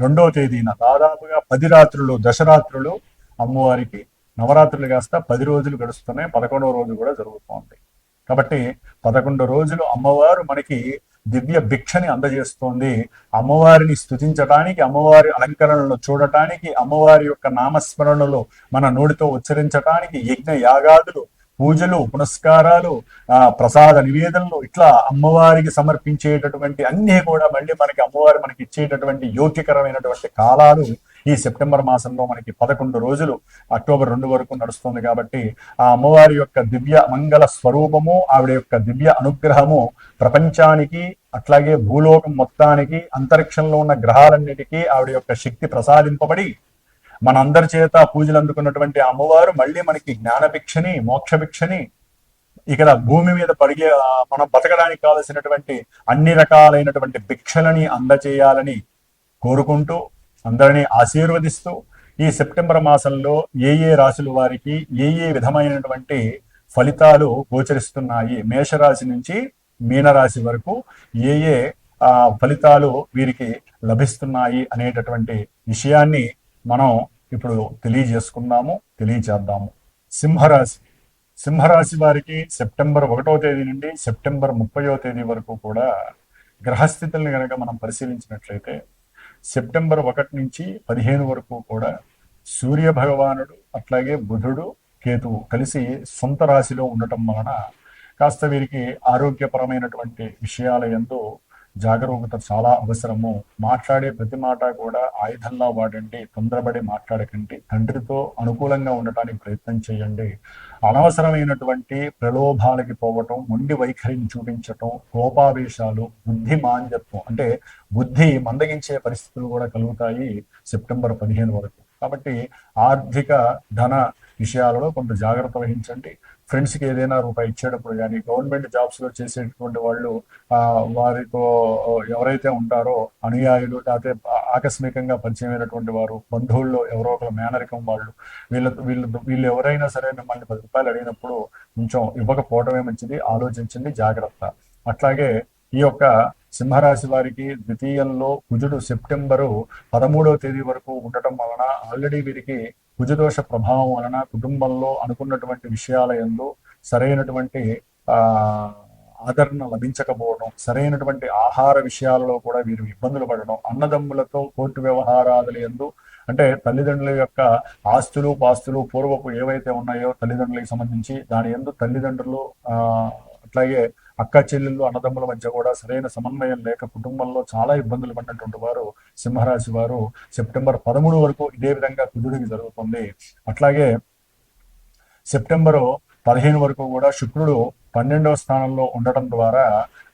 రెండవ తేదీన దాదాపుగా పది రాత్రులు దశరాత్రులు అమ్మవారికి నవరాత్రులు కాస్త పది రోజులు గడుస్తున్నాయి. పదకొండవ రోజు కూడా జరుగుతోంది. కాబట్టి పదకొండు రోజులు అమ్మవారు మనకి దివ్య భిక్షని అందజేస్తోంది. అమ్మవారిని స్తుతించటానికి అమ్మవారి అలంకరణలు చూడటానికి అమ్మవారి యొక్క నామస్మరణలు మన నోటితో ఉచ్చరించటానికి యజ్ఞ యాగాదులు పూజలు పునస్కారాలు ఆ ప్రసాద నివేదనలు ఇట్లా అమ్మవారికి సమర్పించేటటువంటి అన్నీ కూడా మళ్ళీ మనకి అమ్మవారు మనకి ఇచ్చేటటువంటి యోగ్యకరమైనటువంటి కాలాలు ఈ సెప్టెంబర్ మాసంలో మనకి పదకొండు రోజులు అక్టోబర్ రెండు వరకు నడుస్తుంది కాబట్టి ఆ అమ్మవారి యొక్క దివ్య మంగళ స్వరూపము ఆవిడ యొక్క దివ్య అనుగ్రహము ప్రపంచానికి అట్లాగే భూలోకం మొత్తానికి అంతరిక్షంలో ఉన్న గ్రహాలన్నిటికీ ఆవిడ యొక్క శక్తి ప్రసాదింపబడి మనందరి చేత పూజలు అందుకున్నటువంటి అమ్మవారు మళ్ళీ మనకి జ్ఞానభిక్షని మోక్షభిక్షని ఇక్కడ భూమి మీద పరిగే మనం బతకడానికి కావలసినటువంటి అన్ని రకాలైనటువంటి భిక్షలని అందచేయాలని కోరుకుంటూ అందరినీ ఆశీర్వదిస్తూ ఈ సెప్టెంబర్ మాసంలో ఏ ఏ రాశుల వారికి ఏ ఏ విధమైనటువంటి ఫలితాలు గోచరిస్తున్నాయి మేషరాశి నుంచి మీనరాశి వరకు ఏ ఏ ఆ, ఫలితాలు వీరికి లభిస్తున్నాయి అనేటటువంటి విషయాన్ని మనం ఇప్పుడు తెలియజేసుకుందాము తెలియజేద్దాము. సింహరాశి. సింహరాశి వారికి సెప్టెంబర్ ఒకటో తేదీ నుండి సెప్టెంబర్ ముప్పయో తేదీ వరకు కూడా గ్రహస్థితుల్ని కనుక మనం పరిశీలించినట్లయితే సెప్టెంబర్ ఒకటి నుంచి పదిహేను వరకు కూడా సూర్య భగవానుడు అట్లాగే బుధుడు కేతువు కలిసి సొంత రాశిలో ఉండటం వలన కాస్త వీరికి ఆరోగ్యపరమైనటువంటి విషయాల ఎందు జాగరూకత చాలా అవసరము. మాట్లాడే ప్రతి మాట కూడా ఆయుధంలా వాడండి తొందరపడి మాట్లాడకండి తండ్రితో అనుకూలంగా ఉండటానికి ప్రయత్నం చేయండి. అనవసరమైనటువంటి ప్రలోభాలకి పోవటం మొండి వైఖరిని చూపించటం కోపావేశాలు బుద్ధి మాంద్యత్వం అంటే బుద్ధి మందగించే పరిస్థితులు కూడా కలుగుతాయి సెప్టెంబర్ పదిహేను వరకు. కాబట్టి ఆర్థిక ధన విషయాలలో కొంత జాగ్రత్త వహించండి. ఫ్రెండ్స్కి ఏదైనా రూపాయి ఇచ్చేటప్పుడు కానీ గవర్నమెంట్ జాబ్స్లో చేసేటటువంటి వాళ్ళు వారితో ఎవరైతే ఉంటారో అనుయాయులు లేకపోతే ఆకస్మికంగా పరిచయమైనటువంటి వారు బంధువుల్లో ఎవరో ఒకరు మేనరికం వాళ్ళు వీళ్ళ వీళ్ళు వీళ్ళు ఎవరైనా సరే మిమ్మల్ని పది రూపాయలు అడిగినప్పుడు కొంచెం ఇవ్వకపోవడమే మంచిది ఆలోచించండి జాగ్రత్త. అట్లాగే ఈ యొక్క సింహరాశి వారికి ద్వితీయంలో కుజుడు సెప్టెంబరు పదమూడవ తేదీ వరకు ఉండటం వలన ఆల్రెడీ వీరికి కుజదోష ప్రభావం వలన కుటుంబంలో అనుకున్నటువంటి విషయాల యందు సరైనటువంటి ఆ ఆదరణ లభించకపోవడం సరైనటువంటి ఆహార విషయాలలో కూడా వీరు ఇబ్బందులు పడడం అన్నదమ్ములతో కోర్టు వ్యవహారాదుల యందు అంటే తల్లిదండ్రుల యొక్క ఆస్తులు పాస్తులు పూర్వపు ఏవైతే ఉన్నాయో తల్లిదండ్రులకు సంబంధించి దాని ఎందు తల్లిదండ్రులు ఆ అట్లాగే అక్క చెల్లెళ్ళు అన్నదమ్ముల మధ్య కూడా సరైన సమన్వయం లేక కుటుంబంలో చాలా ఇబ్బందులు పడినటువంటి వారు సింహరాశి వారు సెప్టెంబర్ పదమూడు వరకు ఇదే విధంగా కుదుడికి జరుగుతుంది. అట్లాగే సెప్టెంబరు పదిహేను వరకు కూడా శుక్రుడు పన్నెండవ స్థానంలో ఉండటం ద్వారా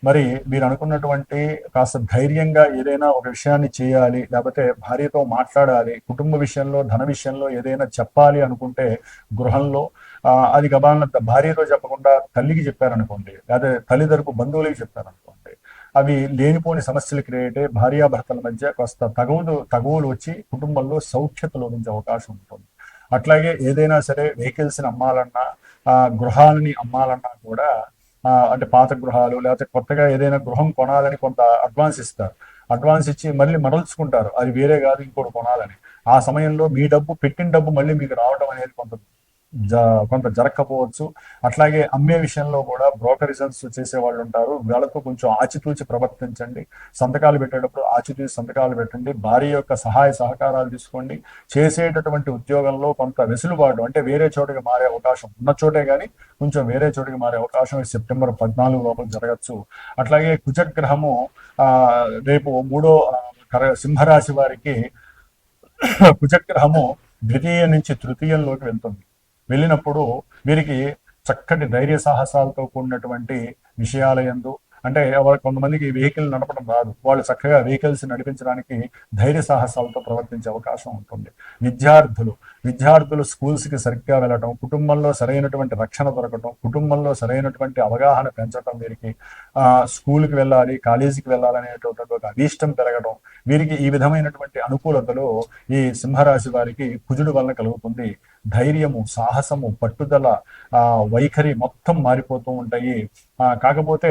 మరి మీరు అనుకున్నటువంటి కాస్త ధైర్యంగా ఏదైనా ఒక విషయాన్ని చేయాలి లేకపోతే భార్యతో మాట్లాడాలి కుటుంబ విషయంలో ధన విషయంలో ఏదైనా చెప్పాలి అనుకుంటే గృహంలో అది గబాలన భార్యతో చెప్పకుండా తల్లికి చెప్పారనుకోండి లేదా తల్లిదండ్రులకు బంధువులకి చెప్పారనుకోండి అవి లేనిపోని సమస్యలు క్రియేట్ అయ్యి భార్యాభర్తల మధ్య కాస్త తగువులు తగువులు వచ్చి కుటుంబంలో సౌఖ్యత లోపించే అవకాశం ఉంటుంది. అట్లాగే ఏదైనా సరే వెహికల్స్ని అమ్మాలన్నా ఆ, గృహాలని అమ్మాలన్నా కూడా అంటే పాత గృహాలు లేకపోతే కొత్తగా ఏదైనా గృహం కొనాలని కొంత అడ్వాన్స్ ఇస్తారు. అడ్వాన్స్ ఇచ్చి మళ్ళీ మరల్చుకుంటారు. అది వేరే కాదు ఇంకోటి కొనాలని. ఆ సమయంలో మీ డబ్బు పెట్టిన డబ్బు మళ్ళీ మీకు రావడం అనేది కొంత కొంత జరగకపోవచ్చు అట్లాగే అమ్మే విషయంలో కూడా బ్రోకరిజన్స్ చేసే వాళ్ళు ఉంటారు. వాళ్ళతో కొంచెం ఆచితూచి ప్రవర్తించండి. సంతకాలు పెట్టేటప్పుడు ఆచితూచి సంతకాలు పెట్టండి. భార్య యొక్క సహాయ సహకారాలు తీసుకోండి. చేసేటటువంటి ఉద్యోగంలో కొంత వెసులుబాటు అంటే వేరే చోటకి మారే అవకాశం ఉన్న చోటే కానీ కొంచెం వేరే చోటుకి మారే అవకాశం సెప్టెంబర్ పద్నాలుగు లోపల జరగచ్చు. అట్లాగే కుజగ్రహము ఆ రేపు మూడో సింహరాశి వారికి కుజగ్రహము ద్వితీయ నుంచి తృతీయంలోకి వెళ్తుంది. వెళ్ళినప్పుడు వీరికి చక్కటి ధైర్య సాహసాలతో కూడినటువంటి విషయాలయందు అంటే వాళ్ళు కొంతమందికి వెహికల్ నడపడం రాదు. వాళ్ళు చక్కగా వెహికల్స్ నడిపించడానికి ధైర్య సాహసాలతో ప్రవర్తించే అవకాశం ఉంటుంది. విద్యార్థులు విద్యార్థులు స్కూల్స్కి సరిగ్గా వెళ్ళటం కుటుంబంలో సరైనటువంటి రక్షణ దొరకటం కుటుంబంలో సరైనటువంటి అవగాహన పెంచడం వీరికి స్కూల్కి వెళ్ళాలి కాలేజీకి వెళ్ళాలనేటటువంటి ఒక అభీష్టం పెరగడం వీరికి ఈ విధమైనటువంటి అనుకూలతలు ఈ సింహరాశి వారికి కుజుడు వలన కలుగుతుంది. ధైర్యము సాహసము పట్టుదల ఆ వైఖరి మొత్తం మారిపోతూ ఉంటాయి. కాకపోతే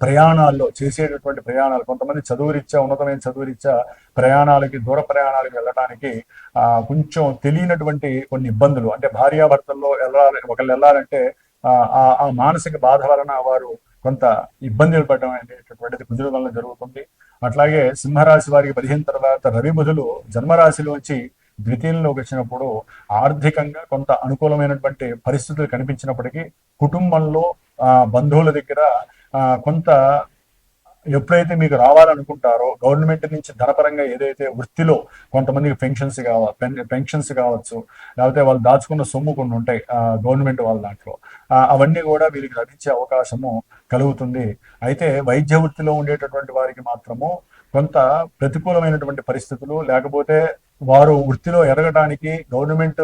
ప్రయాణాల్లో చేసేటటువంటి ప్రయాణాలు. కొంతమంది చదువురీత్యా ఉన్నతమైన చదువురీత్యా ప్రయాణాలకి దూర ప్రయాణాలకు వెళ్ళడానికి ఆ కొంచెం తెలియనటువంటి కొన్ని ఇబ్బందులు. అంటే భార్యాభర్తల్లో వెళ్ళాలి ఒకళ్ళు వెళ్ళాలంటే ఆ ఆ- మానసిక బాధ వలన వారు కొంత ఇబ్బందులు పడడం అనేటటువంటిది కుజుల వలన జరుగుతుంది. అట్లాగే సింహరాశి వారికి పదిహేను తర్వాత రవి బుధులు జన్మరాశిలోంచి ద్వితీయంలోకి వచ్చినప్పుడు ఆర్థికంగా కొంత అనుకూలమైనటువంటి పరిస్థితులు కనిపించినప్పటికీ కుటుంబంలో ఆ బంధువుల దగ్గర కొంత ఎప్పుడైతే మీకు రావాలనుకుంటారో గవర్నమెంట్ నుంచి ధనపరంగా ఏదైతే వృత్తిలో కొంతమందికి పెన్షన్స్ కావాలి పెన్షన్స్ కావచ్చు లేకపోతే వాళ్ళు దాచుకున్న సొమ్ము కొన్ని ఉంటాయి గవర్నమెంట్ వాళ్ళ దాంట్లో. అవన్నీ కూడా వీరికి లభించే అవకాశము కలుగుతుంది. అయితే వైద్య వృత్తిలో ఉండేటటువంటి వారికి మాత్రము కొంత ప్రతికూలమైనటువంటి పరిస్థితులు లేకపోతే వారు వృత్తిలో ఎదగడానికి గవర్నమెంట్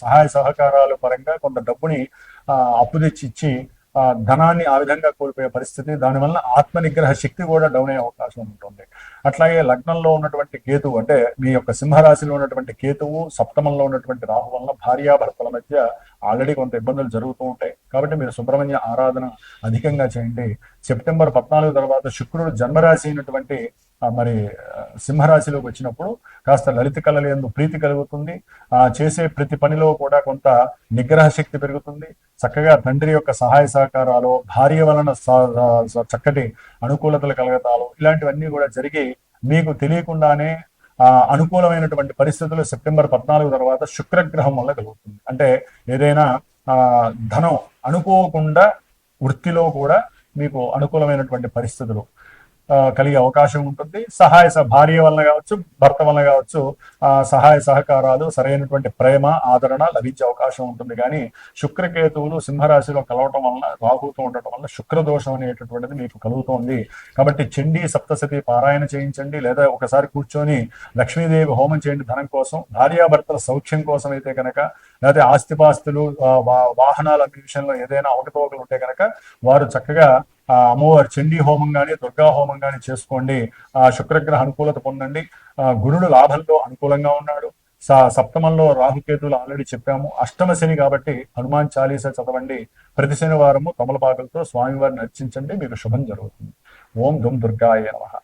సహాయ సహకారాల పరంగా కొంత డబ్బుని అప్పు తెచ్చి ఇచ్చి ధనాన్ని ఆ విధంగా కోల్పోయే పరిస్థితి దానివల్ల ఆత్మ నిగ్రహ శక్తి కూడా డౌన్ అయ్యే అవకాశం ఉంటుంది. అట్లాగే లగ్నంలో ఉన్నటువంటి కేతువు అంటే మీ యొక్క సింహరాశిలో ఉన్నటువంటి కేతువు సప్తమంలో ఉన్నటువంటి రాహు వలన భార్యాభర్తల మధ్య ఆల్రెడీ కొంత ఇబ్బందులు జరుగుతూ ఉంటాయి. కాబట్టి మీరు సుబ్రహ్మణ్య ఆరాధన అధికంగా చేయండి. సెప్టెంబర్ పద్నాలుగు తర్వాత శుక్రుడు జన్మరాశి అయినటువంటి మరి సింహరాశిలోకి వచ్చినప్పుడు కాస్త లలిత కళల ఎందు ప్రీతి కలుగుతుంది. ఆ చేసే ప్రతి పనిలో కూడా కొంత నిగ్రహ శక్తి పెరుగుతుంది. చక్కగా తండ్రి యొక్క సహాయ సహకారాలు భార్య వలన చక్కటి అనుకూలతలు కలగతాలు ఇలాంటివన్నీ కూడా జరిగి మీకు తెలియకుండానే అనుకూలమైనటువంటి పరిస్థితులు సెప్టెంబర్ పద్నాలుగు తర్వాత శుక్రగ్రహం వల్ల కలుగుతుంది. అంటే ఏదైనా ఆ ధనం అనుకోకుండా వృత్తిలో కూడా మీకు అనుకూలమైనటువంటి పరిస్థితులు కలిగే అవకాశం ఉంటుంది. సహాయ భార్య వలన కావచ్చు భర్త వలన కావచ్చు ఆ సహాయ సహకారాలు సరైనటువంటి ప్రేమ ఆదరణ లభించే అవకాశం ఉంటుంది. కానీ శుక్రకేతువులు సింహరాశిలో కలవటం వలన రాహుతో ఉండటం వలన శుక్రదోషం అనేటటువంటిది మీకు కలుగుతోంది. కాబట్టి చండీ సప్తసతి పారాయణ చేయించండి. లేదా ఒకసారి కూర్చొని లక్ష్మీదేవి హోమం చేయండి ధనం కోసం. భార్యాభర్తల సౌఖ్యం కోసం అయితే కనుక లేకపోతే ఆస్తిపాస్తులు వా- వాహనాల విషయంలో ఏదైనా అవకతవకలు ఉంటే కనుక వారు చక్కగా అమ్మవారి చండీ హోమం కానీ దుర్గా హోమం కానీ చేసుకోండి. ఆ శుక్రగ్రహ అనుకూలత పొందండి. ఆ గురుడు లాభంలో అనుకూలంగా ఉన్నాడు. సప్తమంలో రాహుకేతులు ఆల్రెడీ చెప్పాము. అష్టమ శని కాబట్టి హనుమాన్ చాలీసా చదవండి. ప్రతి శనివారము తమలపాకులతో స్వామివారిని అర్చించండి. మీకు శుభం జరుగుతుంది. ఓం దుమ్ దుర్గాయ నమ.